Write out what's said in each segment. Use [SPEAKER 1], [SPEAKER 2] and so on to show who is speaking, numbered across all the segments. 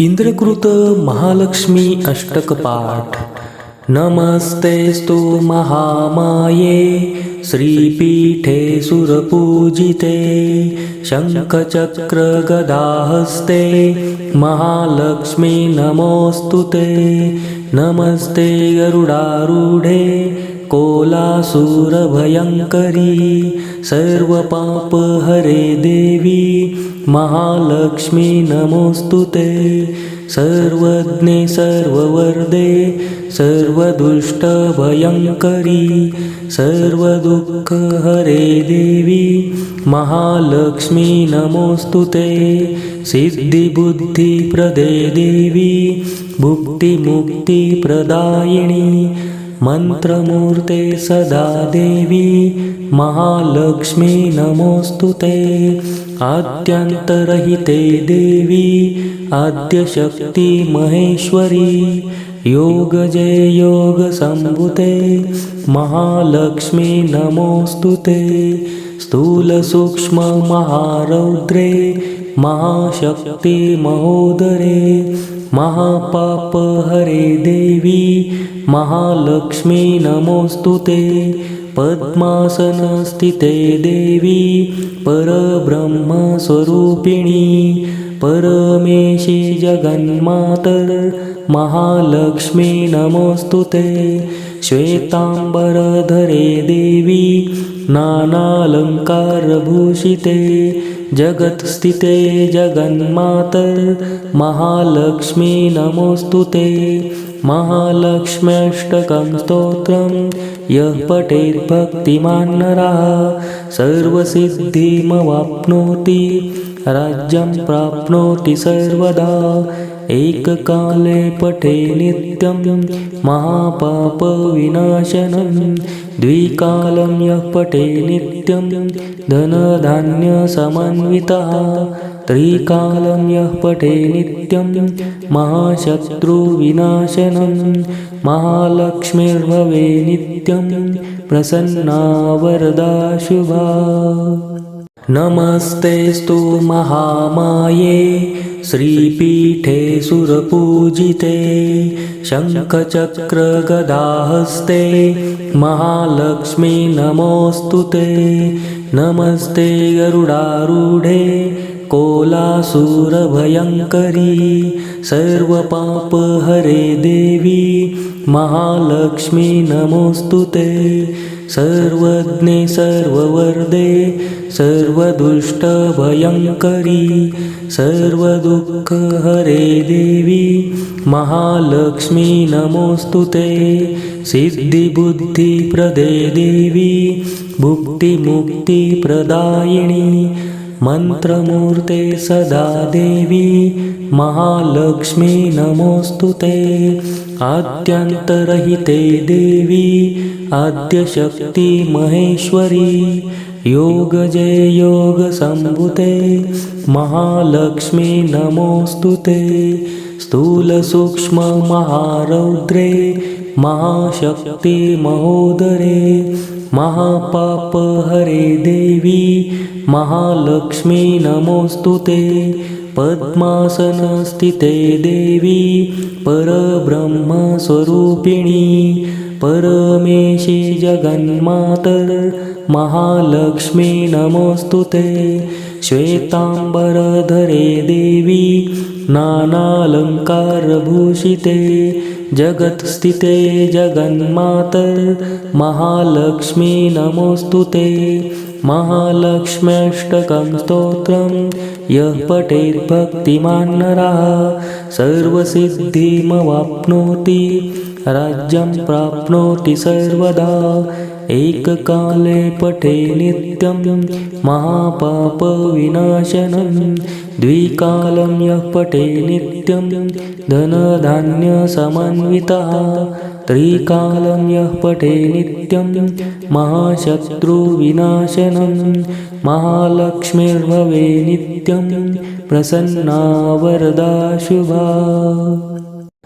[SPEAKER 1] इंद्रकृत महालक्ष्मी अष्टकपाठ। नमस्तेस्तु महामाये श्रीपीठे सुरपूजिते शङ्खचक्रगदाहस्ते महालक्ष्मी नमोऽस्तु ते। नमस्ते गरुडारूढे कोलासुरभयङ्करी सर्वपापहरे देवी महालक्ष्मी नमोऽस्तु ते। सर्वज्ञे सर्ववर्दे सर्वदुष्टभयङ्करी सर्वदुःखहरे देवी महालक्ष्मी नमोऽस्तु ते। सिद्धिबुद्धिप्रदे देवी भुक्तिमुक्तिप्रदायिनी मन्त्रमूर्ते सदा देवी महालक्ष्मी नमोऽस्तु ते। आद्यन्तरहिते देवी आद्यशक्ति महेश्वरी योगजय योगसम्भुते महालक्ष्मी नमोऽस्तु ते। स्थूलसूक्ष्ममहारौद्रे महाशक्ति महोदरे महापापहरे देवी महालक्ष्मी नमोऽस्तु ते। पद्मासनस्थिते देवी परब्रह्मस्वरूपिणी परमेशी जगन्मातर महालक्ष्मी नमोऽस्तु ते। श्वेताम्बरधरे देवी नानालङ्कारभूषिते जगत्स्थिते महालक्ष्मी नमोऽस्तु ते। महालक्ष्म्यष्टकं स्तोत्रं यः पठेद्भक्तिमान् नरः सर्वसिद्धिमवाप्नोति राज्यं प्राप्नोति सर्वदा एककाले पठे नित्यं महापापविनाशनं द्विकालं यः पठे नित्यं धनधान्यसमन्वितः त्रिकालं यः पठे नित्यं महाशत्रुविनाशनं महालक्ष्मीर्भवे नित्यं प्रसन्ना वरदा शुभा नमस्तेस्तु महामाये श्रीपीठे सुरपूजिते शङ्खचक्रगदाहस्ते महालक्ष्मी नमोऽस्तु ते। नमस्ते गरुडारूढे कोलासुरभयङ्करी सर्वपापहरे देवी महालक्ष्मी नमोऽस्तु ते। सर्वज्ञे सर्ववर्दे सर्वदुष्टभयङ्करी सर्वदुःखहरे देवी महालक्ष्मी नमोऽस्तु ते। सिद्धिबुद्धिप्रदे देवी भुक्तिमुक्तिप्रदायिनी मन्त्रमूर्ते सदा देवी महालक्ष्मी नमोऽस्तु ते। आद्यन्तरहिते देवी आद्यशक्ति महेश्वरी योगजय योगसम्भुते महालक्ष्मी नमोऽस्तु ते। स्थूलसूक्ष्ममहारौद्रे महाशक्ति महोदरे महापापहरे देवी महालक्ष्मी नमोऽस्तु ते। पद्मासनस्थिते देवी परब्रह्मस्वरूपिणी परमेशी जगन्मातर महालक्ष्मी नमोऽस्तु ते श्वेताम्बरधरे देवी नानालङ्कारभूषिते जगत्स्थिते जगन्मातर महालक्ष्मी नमोऽस्तु ते। महालक्ष्म्यष्टकं स्तोत्रं यः पठेद्भक्तिमान् नरः सर्वसिद्धिमवाप्नोति राज्यं प्राप्नोति सर्वदा एककाले पठे नित्यं महापापविनाशनं द्विकालं यः पठे नित्यं धनधान्यसमन्वितः त्रिकालं यः पठे नित्यं महाशत्रुविनाशनं महालक्ष्मीर्भवे नित्यं प्रसन्ना वरदा शुभा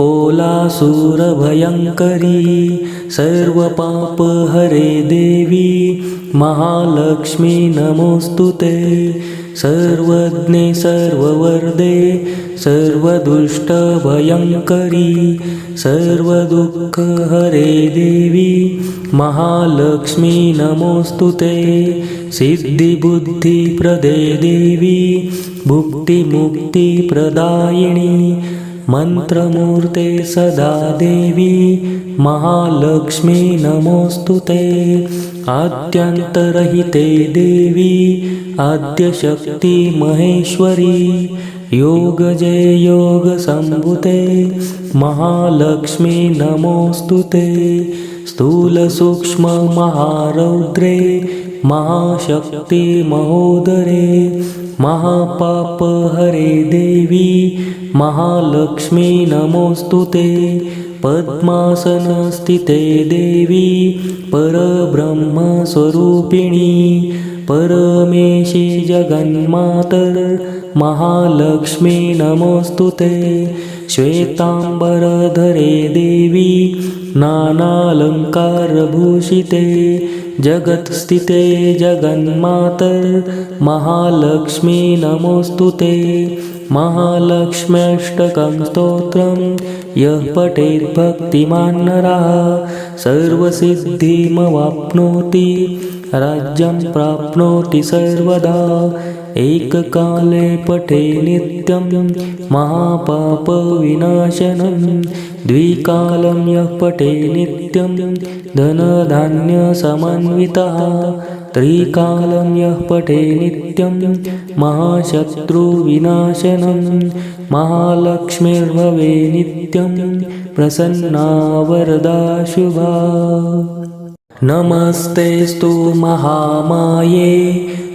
[SPEAKER 1] कोलासुरभयङ्करी सर्वपापहरे देवी महालक्ष्मी नमोऽस्तु ते। सर्वज्ञे सर्ववर्दे सर्वदुष्टभयङ्करी सर्वदुःखहरे देवी महालक्ष्मी नमोऽस्तु ते। सिद्धिबुद्धिप्रदे देवी भुक्तिमुक्तिप्रदायिनी मन्त्रमूर्ते सदा देवी महालक्ष्मी नमोऽस्तु ते। आद्यन्तरहिते देवी आद्यशक्तिमहेश्वरी योगजय योगसम्भुते महालक्ष्मी नमोऽस्तु ते। स्थूलसूक्ष्ममहारौद्रे महाशक्तिमहोदरे महापापहरे देवी महालक्ष्मी नमोऽस्तु ते। पद्मासनस्थिते देवी परब्रह्मस्वरूपिणी। परमेशी जगन्मातर महालक्ष्मी नमोऽस्तु ते। श्वेताम्बरधरे देवी नानालङ्कारभूषिते जगत्स्थिते जगन्मातर महालक्ष्मी नमोऽस्तु ते। महालक्ष्म्यष्टकं स्तोत्रं यः पठेद्भक्तिमान् नरः। सर्वसिद्धिमवाप्नोति राज्यं प्राप्नोति सर्वदा एककाले पठे नित्यं महापापविनाशनं द्विकालं यः पठे नित्यं धनधान्यसमन्वितः त्रिकालं यः पठे नित्यं महाशत्रुविनाशनं महालक्ष्मीर्भवे नित्यं प्रसन्ना वरदा शुभा नमस्तेऽस्तु महामाये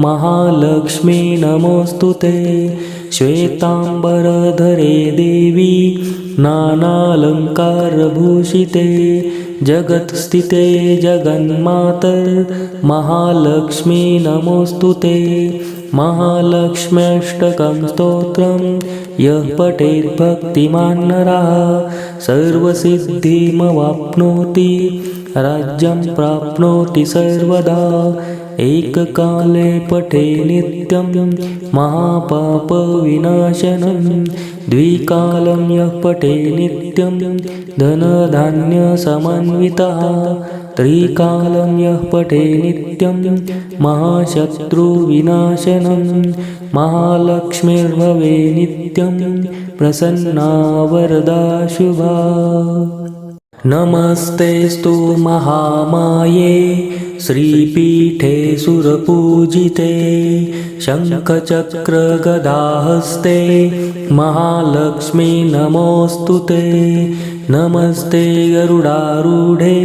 [SPEAKER 1] महालक्ष्मी नमोऽस्तु ते। श्वेताम्बरधरे देवी नानालङ्कारभूषिते। जगत्स्थिते जगन्मातर महालक्ष्मी नमोऽस्तु ते। महालक्ष्म्यष्टकं स्तोत्रं यः पठेद्भक्तिमान् नरः सर्वसिद्धिमवाप्नोति राज्यं प्राप्नोति सर्वदा एककाले पठे नित्यं महापापविनाशनं द्विकालं यः पठे नित्यं धनधान्यसमन्वितः त्रिकालं यः पठे नित्यं महाशत्रुविनाशनं महालक्ष्मीर्भवे नित्यं प्रसन्ना वरदा शुभा नमस्तेऽस्तु महामाये श्रीपीठे सुरपूजिते शङ्खचक्रगदाहस्ते महालक्ष्मी नमोऽस्तु ते। नमस्ते गरुडारूढे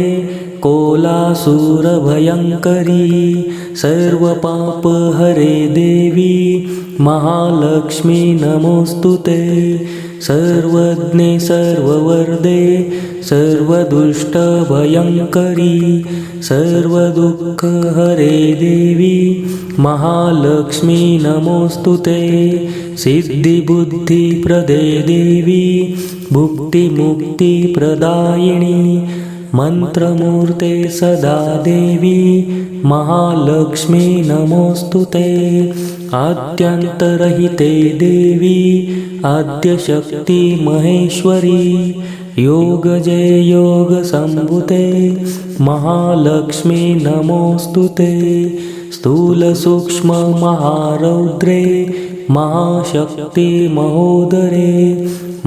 [SPEAKER 1] कोलासुरभयङ्करी सर्वपापहरे देवी महालक्ष्मी नमोऽस्तु ते। सर्वज्ञे सर्ववर्दे सर्वदुष्टभयङ्करी सर्वदुःखहरे देवी महालक्ष्मी नमोऽस्तु ते। सिद्धिबुद्धिप्रदे देवी भुक्तिमुक्तिप्रदायिनी मन्त्रमूर्ते सदा देवी महालक्ष्मी नमोऽस्तु ते। आद्यन्तरहिते देवी आद्यशक्तिमहेश्वरी योगजय योगसम्भुते महालक्ष्मी नमोऽस्तु ते। स्थूलसूक्ष्ममहारौद्रे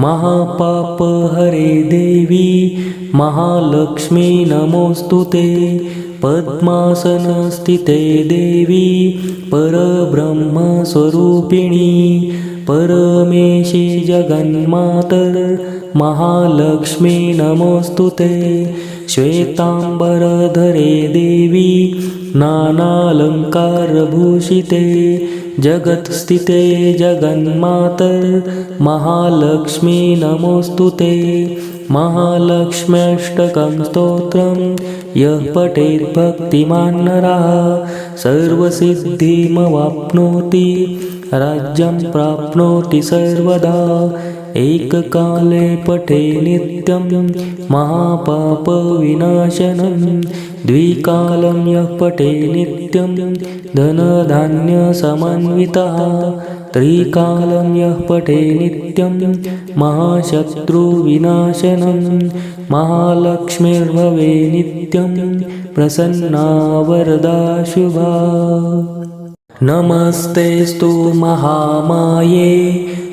[SPEAKER 1] महाशक्तिमहोदरे महापापहरे देवी महालक्ष्मी नमोऽस्तु ते। पद्मासनस्थिते देवी परब्रह्मस्वरूपिणी परमेशी जगन्मातर महालक्ष्मी नमोऽस्तु ते। श्वेताम्बरधरे देवी नानालङ्कारभूषिते जगत्स्थिते जगन्मातर महालक्ष्मी नमोऽस्तु ते। महालक्ष्म्यष्टकं स्तोत्रं यः पठेद्भक्तिमान् नरः सर्वसिद्धिमवाप्नोति राज्यं प्राप्नोति सर्वदा एककाले पठे नित्यं महापापविनाशनं द्विकालं यः पठे नित्यं धनधान्यसमन्वितः त्रिकालं यः पठे नित्यं महाशत्रुविनाशनं महालक्ष्मीर्भवे नित्यं प्रसन्ना वरदा शुभा नमस्तेस्तु महामाये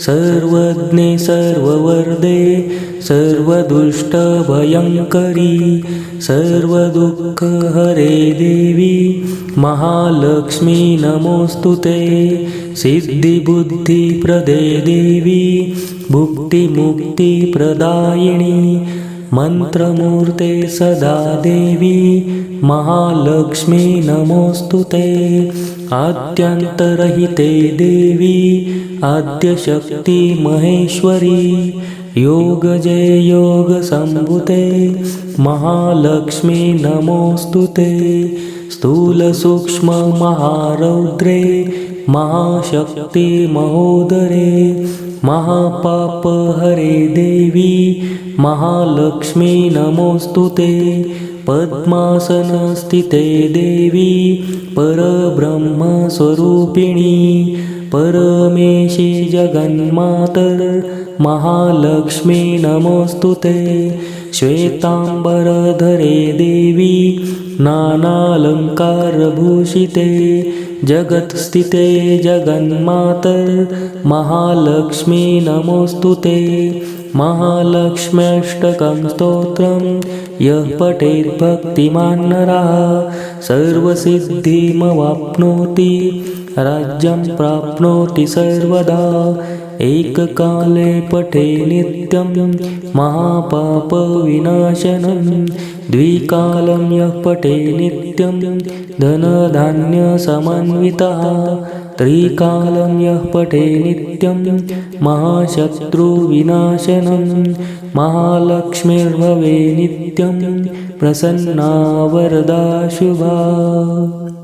[SPEAKER 1] सर्वज्ञे सर्ववर्दे सर्वदुष्टभयङ्करी सर्वदुःखहरे देवी महालक्ष्मी नमोऽस्तु ते। सिद्धिबुद्धिप्रदे देवी भुक्तिमुक्तिप्रदायिनी मन्त्रमूर्ते सदा देवी महालक्ष्मी नमोऽस्तु ते। आद्यन्तरहिते देवी आद्यशक्तिमहेश्वरी योगजय योगसम्भुते महालक्ष्मी नमोऽस्तु ते। स्थूलसूक्ष्ममहारौद्रे महाशक्तिमहोदरे महापापहरे देवी महालक्ष्मी नमोऽस्तु ते। पद्मासनस्थिते देवी परब्रह्मस्वरूपिणी। परमेशी जगन्मातर महालक्ष्मी नमोऽस्तु ते। श्वेताम्बरधरे देवी नानालङ्कारभूषिते जगत्स्थिते जगन्मातर महालक्ष्मी नमोऽस्तु ते। महालक्ष्म्यष्टकं स्तोत्रं यः पठेद्भक्तिमान् नरः सर्वसिद्धिमवाप्नोति राज्यं प्राप्नोति सर्वदा। एककाले पठे नित्यं महापापविनाशनं। द्विकालं यः पठे नित्यं धनधान्यसमन्वितः। त्रिकालं यः पठे नित्यं महाशत्रुविनाशनं। महालक्ष्मीर्भवे नित्यं प्रसन्ना वरदा शुभा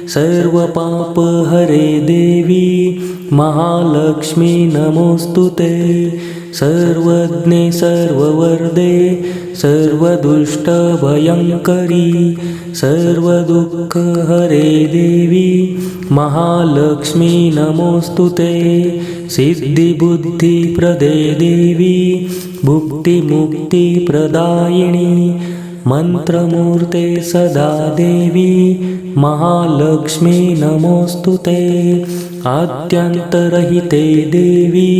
[SPEAKER 1] सर्वपापहरे देवी महालक्ष्मी नमोऽस्तु ते। सर्वज्ञे सर्ववर्दे सर्वदुष्टभयङ्करी सर्वदुःखहरे देवी महालक्ष्मी नमोऽस्तु ते। सिद्धिबुद्धिप्रदे देवी भुक्तिमुक्तिप्रदायिनी मन्त्रमूर्ते सदा देवी महालक्ष्मी नमोऽस्तु ते। आद्यन्तरहिते देवी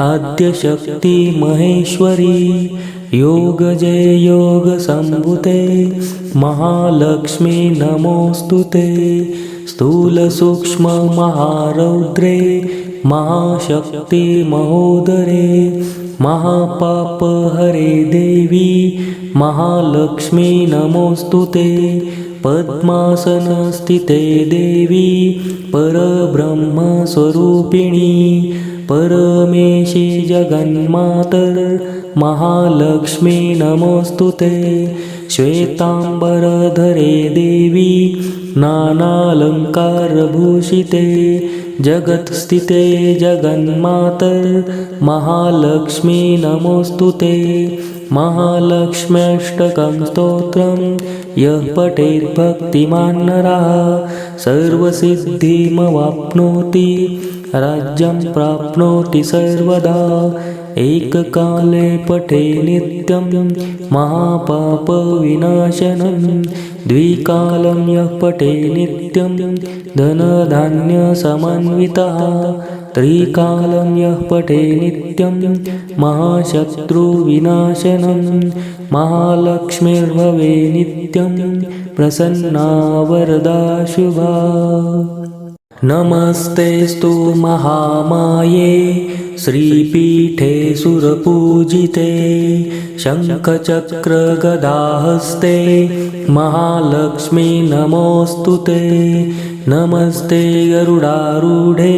[SPEAKER 1] आद्यशक्ति महेश्वरी योगजय योगसम्भुते महालक्ष्मी नमोऽस्तु ते। स्थूलसूक्ष्ममहारौद्रे महाशक्ति महोदरे महापापहरे देवी महालक्ष्मी नमोऽस्तु ते। पद्मासनस्थिते देवी परब्रह्मस्वरूपिणी परमेशी जगन्मातर महालक्ष्मी नमोऽस्तु ते। श्वेताम्बरधरे देवी नानालङ्कारभूषिते जगत्स्थिते जगन्मातर महालक्ष्मी नमोऽस्तु ते। महालक्ष्म्यष्टकं स्तोत्रं यः पठेद्भक्तिमान् नरः सर्वसिद्धिमवाप्नोति राज्यं प्राप्नोति सर्वदा। एककाले पठे नित्यं महापापविनाशनं द्विकालं यः पठे नित्यं धनधान्यसमन्वितः त्रिकालं यः पठे नित्यं महाशत्रुविनाशनं महालक्ष्मीर्भवे नित्यं प्रसन्ना वरदा शुभा। नमस्तेस्तु महामाये श्रीपीठे सुरपूजिते शङ्खचक्रगदाहस्ते महालक्ष्मी नमोऽस्तु ते। नमस्ते गरुडारूढे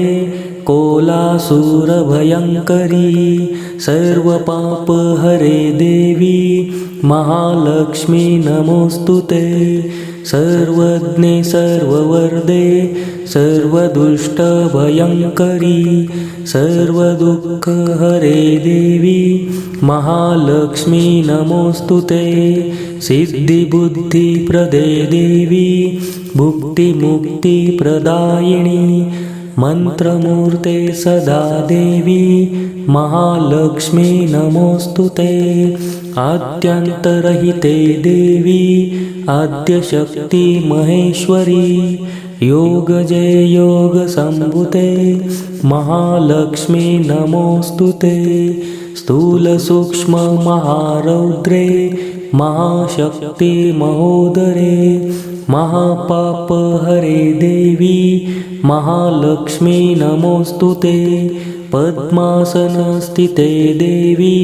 [SPEAKER 1] कोलासुरभयङ्करी सर्वपापहरे देवी महालक्ष्मी नमोऽस्तु ते। सर्वज्ञे सर्ववर्दे सर्वदुष्टभयङ्करी सर्वदुःखहरे देवी महालक्ष्मी नमोऽस्तु ते। सिद्धिबुद्धिप्रदे देवी भुक्तिमुक्तिप्रदायिनी मन्त्रमूर्ते सदा देवी महालक्ष्मी नमोऽस्तु ते। आद्यन्तरहिते देवी आद्यशक्ति महेश्वरी योगजय योगसम्भुते महालक्ष्मी नमोऽस्तु ते। स्थूलसूक्ष्ममहारौद्रे महाशक्ति महोदरे महापापहरे देवी महालक्ष्मी नमोऽस्तु ते। पद्मासनस्थिते देवी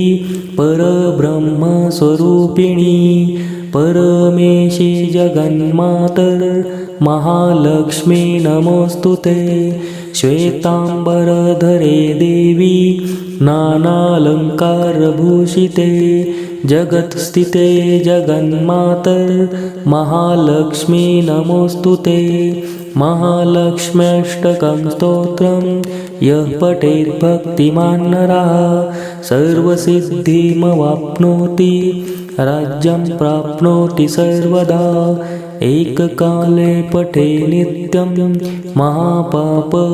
[SPEAKER 1] परब्रह्मस्वरूपिणी परमेशी जगन्मातर महालक्ष्मी नमोऽस्तु ते। श्वेताम्बरधरे देवी नानालङ्कारभूषिते जगत्स्थिते जगन्मातर महालक्ष्मी नमोऽस्तु ते। महालक्ष्म्यष्टकं स्तोत्रं यः पठेद्भक्तिमान् नरः सर्वसिद्धिमवाप्नोति राज्यं प्राप्नोति सर्वदा एककाले पठे नित्यं महापापविनाशनं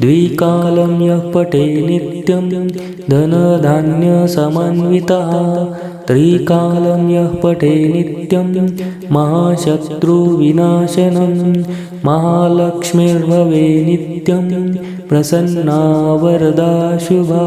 [SPEAKER 1] द्विकालं यः पठे नित्यं धनधान्यसमन्वितः त्रिकालं यः पठे नित्यं महाशत्रुविनाशनं महालक्ष्मीर्भवे नित्यं प्रसन्ना वरदा शुभा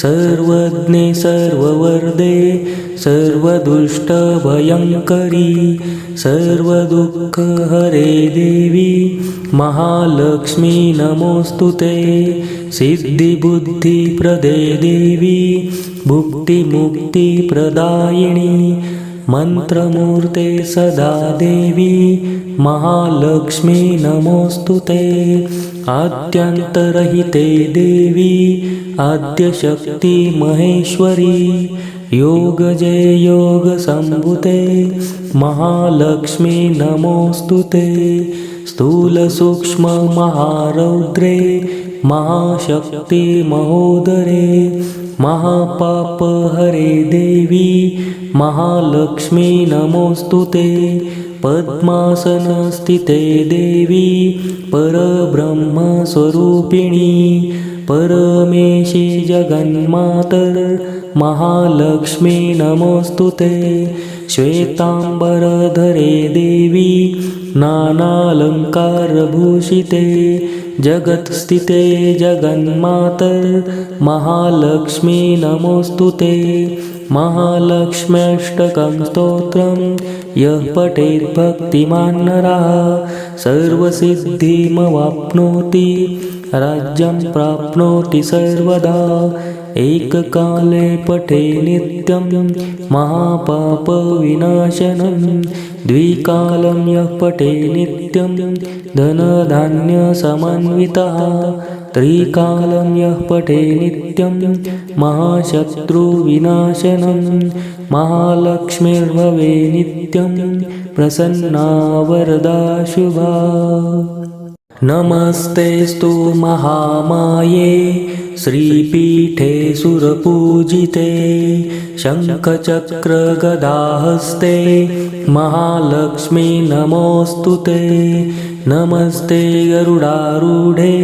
[SPEAKER 1] सर्वज्ञे सर्ववर्दे सर्वदुष्टभयङ्करी सर्वदुःखहरे देवी महालक्ष्मी नमोऽस्तु ते। सिद्धिबुद्धिप्रदे देवी भुक्तिमुक्तिप्रदायिनी मन्त्रमूर्ते सदा देवी महालक्ष्मी नमोऽस्तु ते। आद्यन्तरहिते देवी आद्यशक्तिमहेश्वरी योगजय योगसम्भुते महालक्ष्मी नमोऽस्तु ते। स्थूलसूक्ष्ममहारौद्रे महाशक्तिमहोदरे महापापहरे देवी महालक्ष्मी नमोऽस्तु ते। पद्मासनस्थिते देवी परब्रह्मस्वरूपिणी परमेशी जगन्मातर महालक्ष्मी नमोऽस्तु ते। श्वेताम्बरधरे देवी नानालङ्कारभूषिते जगत्स्थिते जगन्मातर महालक्ष्मी नमोऽस्तु ते। महालक्ष्म्यष्टकं स्तोत्रं यः पठेद्भक्तिमान् नरः। सर्वसिद्धिमवाप्नोति राज्यं प्राप्नोति सर्वदा। एककाले पठे नित्यं महापापविनाशनं द्विकालं यः पठे नित्यं धनधान्यसमन्वितः त्रिकालं यः पठे नित्यं महाशत्रुविनाशनं महालक्ष्मीर्भवे नित्यं प्रसन्ना वरदा शुभा नमस्तेस्तु महामाये श्रीपीठे सुरपूजिते शङ्खचक्रगदाहस्ते महालक्ष्मी नमोऽस्तु ते। नमस्ते गरुडारूढे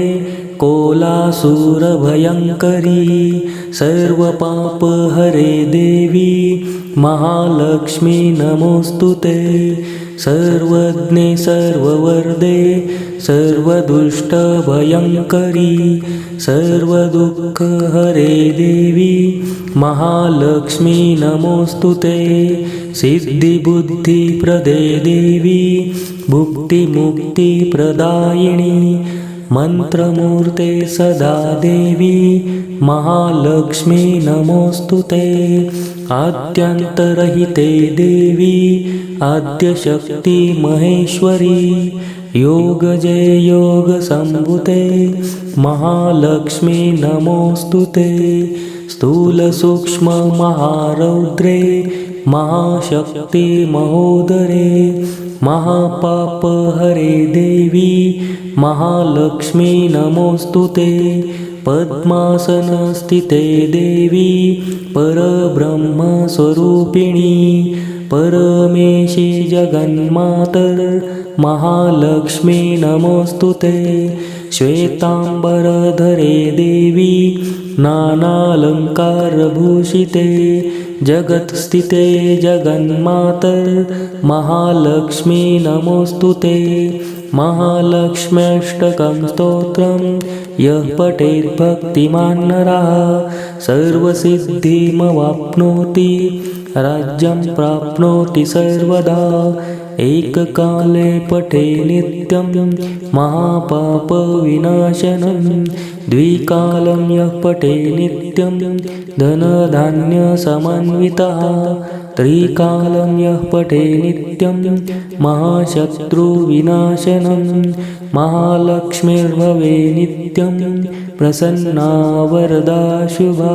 [SPEAKER 1] कोलासुरभयङ्करी सर्वपापहरे देवी महालक्ष्मी नमोऽस्तु ते। सर्वज्ञे सर्ववर्दे सर्वदुष्टभयङ्करी सर्वदुःखहरे देवी महालक्ष्मी नमोऽस्तु ते। सिद्धिबुद्धिप्रदे देवी भुक्तिमुक्तिप्रदायिनी मन्त्रमूर्ते सदा देवी महालक्ष्मी नमोऽस्तु ते। आद्यन्तरहिते देवी आद्यशक्तिमहेश्वरी योगजय योगसम्भुते महालक्ष्मी नमोऽस्तु ते। स्थूलसूक्ष्ममहारौद्रे महाशक्तिमहोदरे महापापहरे देवी महालक्ष्मी नमोऽस्तु ते। पद्मासनस्थिते देवी परब्रह्मस्वरूपिणी परमेशी जगन्मातर महालक्ष्मी नमोऽस्तु ते। श्वेताम्बरधरे देवी नानालङ्कारभूषिते जगत्स्थिते जगन्मातर महालक्ष्मी नमोऽस्तु ते महालक्ष्म्यष्टकं स्तोत्रं यः पठेद्भक्तिमान् नरः सर्वसिद्धिमवाप्नोति राज्यं प्राप्नोति सर्वदा एककाले पठे नित्यं महापापविनाशनं द्विकालं यः पठे नित्यं धनधान्यसमन्वितः त्रिकालं यः पठे नित्यं महाशत्रुविनाशनं महालक्ष्मीर्भवे नित्यं प्रसन्ना वरदा शुभा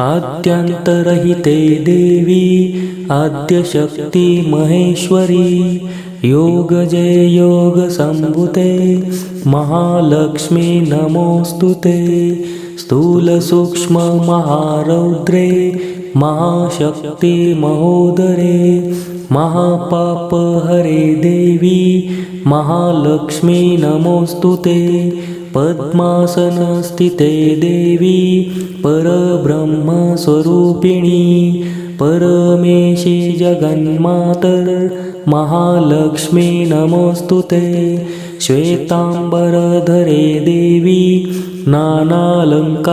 [SPEAKER 1] आद्यन्तरहिते देवी आद्यशक्तिमहेश्वरी योगजय योगसम्भुते महालक्ष्मी नमोऽस्तु ते। स्थूलसूक्ष्ममहारौद्रे महाशक्तिमहोदरे महापापहरे देवी महालक्ष्मी नमोऽस्तु ते पद्मासनस्थिते देवी परब्रह्मस्वरूपिणी परमेशी जगन्मातर महालक्ष्मी नमोऽस्तु ते। श्वेताम्बरधरे देवी नानालङ्कारभूषिते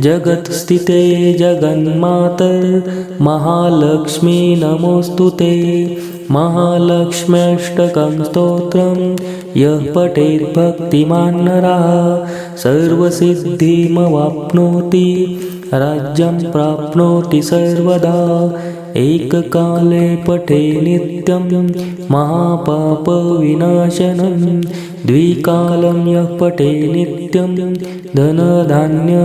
[SPEAKER 1] जगत्स्थिते जगन्मातर महालक्ष्मी नमोऽस्तु ते। महालक्ष्म्यष्टकं स्तोत्रं यः पठेद्भक्तिमान् नरः सर्वसिद्धिमवाप्नोति राज्यं प्राप्नोति सर्वदा। एककाले पठे नित्यं महापापविनाशनं द्विकालं यः पठे नित्यं धनधान्यसमन्वितः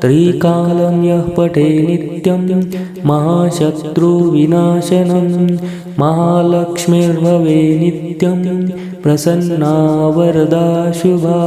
[SPEAKER 1] त्रिकालं यः पठे नित्यं महाशत्रुविनाशनं महालक्ष्मीर्भवे नित्यं प्रसन्ना वरदा शुभा